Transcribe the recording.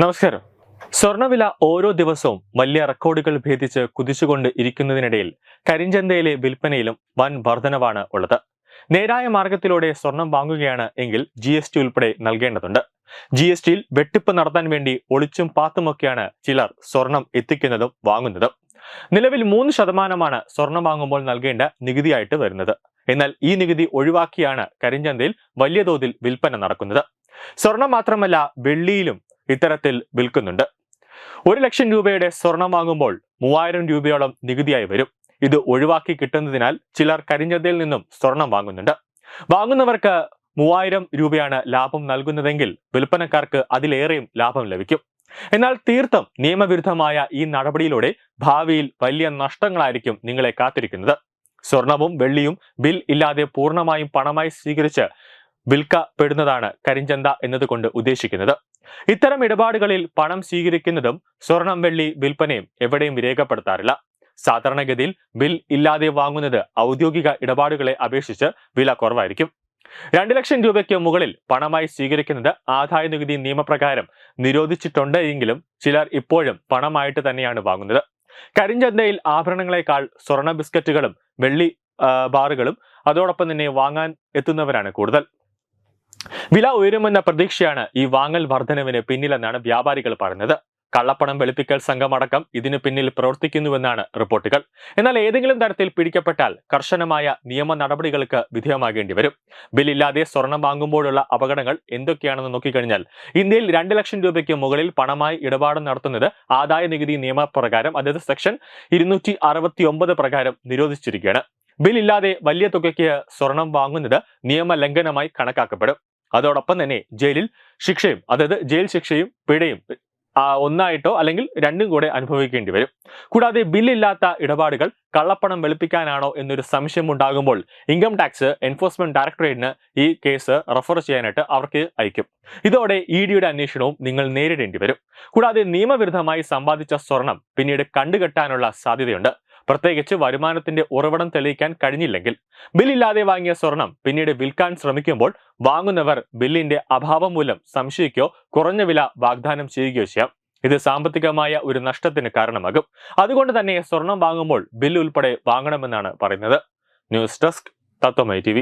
നമസ്കാരം. സ്വർണവില ഓരോ ദിവസവും വലിയ റെക്കോർഡുകൾ ഭേദിച്ച് കുതിച്ചുകൊണ്ട് ഇരിക്കുന്നതിനിടയിൽ കരിഞ്ചന്തയിലെ വിൽപ്പനയിലും വൻ വർധനവാണ് ഉള്ളത്. നേരായ മാർഗത്തിലൂടെ സ്വർണം വാങ്ങുകയാണ് എങ്കിൽ ജി എസ് ടി ഉൾപ്പെടെ നൽകേണ്ടതുണ്ട്. ജി എസ് ടിയിൽ വെട്ടിപ്പ് നടത്താൻ വേണ്ടി ഒളിച്ചും പാത്തുമൊക്കെയാണ് ചിലർ സ്വർണം എത്തിക്കുന്നതും വാങ്ങുന്നതും. നിലവിൽ മൂന്ന് ശതമാനമാണ് സ്വർണം വാങ്ങുമ്പോൾ നൽകേണ്ട നികുതിയായിട്ട് വരുന്നത്. എന്നാൽ ഈ നികുതി ഒഴിവാക്കിയാണ് കരിഞ്ചന്തയിൽ വലിയ തോതിൽ വിൽപ്പന നടക്കുന്നത്. സ്വർണം മാത്രമല്ല വെള്ളിയിലും ഇത്തരത്തിൽ വിൽക്കുന്നുണ്ട്. ഒരു ലക്ഷം രൂപയുടെ സ്വർണം വാങ്ങുമ്പോൾ മൂവായിരം രൂപയോളം നികുതിയായി വരും. ഇത് ഒഴിവാക്കി കിട്ടുന്നതിനാൽ ചിലർ കരിഞ്ചന്തയിൽ നിന്നും സ്വർണം വാങ്ങുന്നുണ്ട്. വാങ്ങുന്നവർക്ക് മൂവായിരം രൂപയാണ് ലാഭം നൽകുന്നതെങ്കിൽ വിൽപ്പനക്കാർക്ക് അതിലേറെയും ലാഭം ലഭിക്കും. എന്നാൽ തീർത്ഥം നിയമവിരുദ്ധമായ ഈ നടപടിയിലൂടെ ഭാവിയിൽ വലിയ നഷ്ടങ്ങളായിരിക്കും നിങ്ങളെ കാത്തിരിക്കുന്നത്. സ്വർണവും വെള്ളിയും ബിൽ ഇല്ലാതെ പൂർണമായും പണമായി സ്വീകരിച്ച് വിൽക്കപ്പെടുന്നതാണ് കരിഞ്ചന്ത എന്നതുകൊണ്ട് ഉദ്ദേശിക്കുന്നത്. ഇത്തരം ഇടപാടുകളിൽ പണം സ്വീകരിക്കുന്നതും സ്വർണം വെള്ളി വിൽപ്പനയും എവിടെയും രേഖപ്പെടുത്താറില്ല സാധാരണഗതിയിൽ ബിൽ ഇല്ലാതെ വാങ്ങുന്നത് ഔദ്യോഗിക ഇടപാടുകളെ അപേക്ഷിച്ച് വില കുറവായിരിക്കും. രണ്ട് ലക്ഷം രൂപയ്ക്ക് മുകളിൽ പണമായി സ്വീകരിക്കുന്നത് ആദായ നികുതി നിയമപ്രകാരം നിരോധിച്ചിട്ടുണ്ട് എങ്കിലും ചിലർ ഇപ്പോഴും പണമായിട്ട് തന്നെയാണ് വാങ്ങുന്നത്. കരിഞ്ചന്തയിൽ ആഭരണങ്ങളെക്കാൾ സ്വർണ ബിസ്ക്കറ്റുകളും വെള്ളി ബാറുകളും അതോടൊപ്പം തന്നെ വാങ്ങാൻ എത്തുന്നവരാണ് കൂടുതൽ. വില ഉയരുമെന്ന പ്രതീക്ഷയാണ് ഈ വാങ്ങൽ വർധനവിന് പിന്നിലെന്നാണ് വ്യാപാരികൾ പറഞ്ഞത് കള്ളപ്പണം വെളുപ്പിക്കൽ സംഘമടക്കം ഇതിനു പിന്നിൽ പ്രവർത്തിക്കുന്നുവെന്നാണ് റിപ്പോർട്ടുകൾ. എന്നാൽ ഏതെങ്കിലും തരത്തിൽ പിടിക്കപ്പെട്ടാൽ കർശനമായ നിയമ നടപടികൾക്ക് വിധേയമാകേണ്ടി വരും. ബില്ലില്ലാതെ സ്വർണം വാങ്ങുമ്പോഴുള്ള അപകടങ്ങൾ എന്തൊക്കെയാണെന്ന് നോക്കിക്കഴിഞ്ഞാൽ ഇന്ത്യയിൽ രണ്ട് ലക്ഷം രൂപയ്ക്ക് മുകളിൽ പണമായി ഇടപാട് നടത്തുന്നത് ആദായ നികുതി നിയമപ്രകാരം അതായത് സെക്ഷൻ ഇരുന്നൂറ്റി പ്രകാരം നിരോധിച്ചിരിക്കുകയാണ്. ബില്ലില്ലാതെ വലിയ തുകയ്ക്ക് സ്വർണം വാങ്ങുന്നത് നിയമലംഘനമായി കണക്കാക്കപ്പെടും. അതോടൊപ്പം തന്നെ ജയിലിൽ ശിക്ഷയും അതായത് ജയിൽ ശിക്ഷയും പിഴയും ഒന്നായിട്ടോ അല്ലെങ്കിൽ രണ്ടും കൂടെ അനുഭവിക്കേണ്ടി വരും. കൂടാതെ ബില്ലില്ലാത്ത ഇടപാടുകൾ കള്ളപ്പണം വെളുപ്പിക്കാനാണോ എന്നൊരു സംശയം ഉണ്ടാകുമ്പോൾ ഇൻകം ടാക്സ് എൻഫോഴ്സ്മെന്റ് ഡയറക്ടറേറ്റിന് ഈ കേസ് റെഫർ ചെയ്യാനായിട്ട് അവർക്ക് അയക്കും. ഇതോടെ ഇ ഡിയുടെ അന്വേഷണവും നിങ്ങൾ നേരിടേണ്ടി വരും. കൂടാതെ നിയമവിരുദ്ധമായി സമ്പാദിച്ച സ്വർണം പിന്നീട് കണ്ടുകെട്ടാനുള്ള സാധ്യതയുണ്ട്. പ്രത്യേകിച്ച് വരുമാനത്തിന്റെ ഉറവിടം തെളിയിക്കാൻ കഴിഞ്ഞില്ലെങ്കിൽ ബില്ലില്ലാതെ വാങ്ങിയ സ്വർണം പിന്നീട് വിൽക്കാൻ ശ്രമിക്കുമ്പോൾ വാങ്ങുന്നവർ ബില്ലിന്റെ അഭാവം മൂലം സംശയിക്കോ കുറഞ്ഞ വില വാഗ്ദാനം ചെയ്യുകയോ ചെയ്യാം. ഇത് സാമ്പത്തികമായ ഒരു നഷ്ടത്തിന് കാരണമാകും. അതുകൊണ്ട് തന്നെ സ്വർണം വാങ്ങുമ്പോൾ ബില്ല് ഉൾപ്പെടെ വാങ്ങണമെന്നാണ് പറയുന്നത്. ന്യൂസ് ഡെസ്ക് തത്വമൈ ടി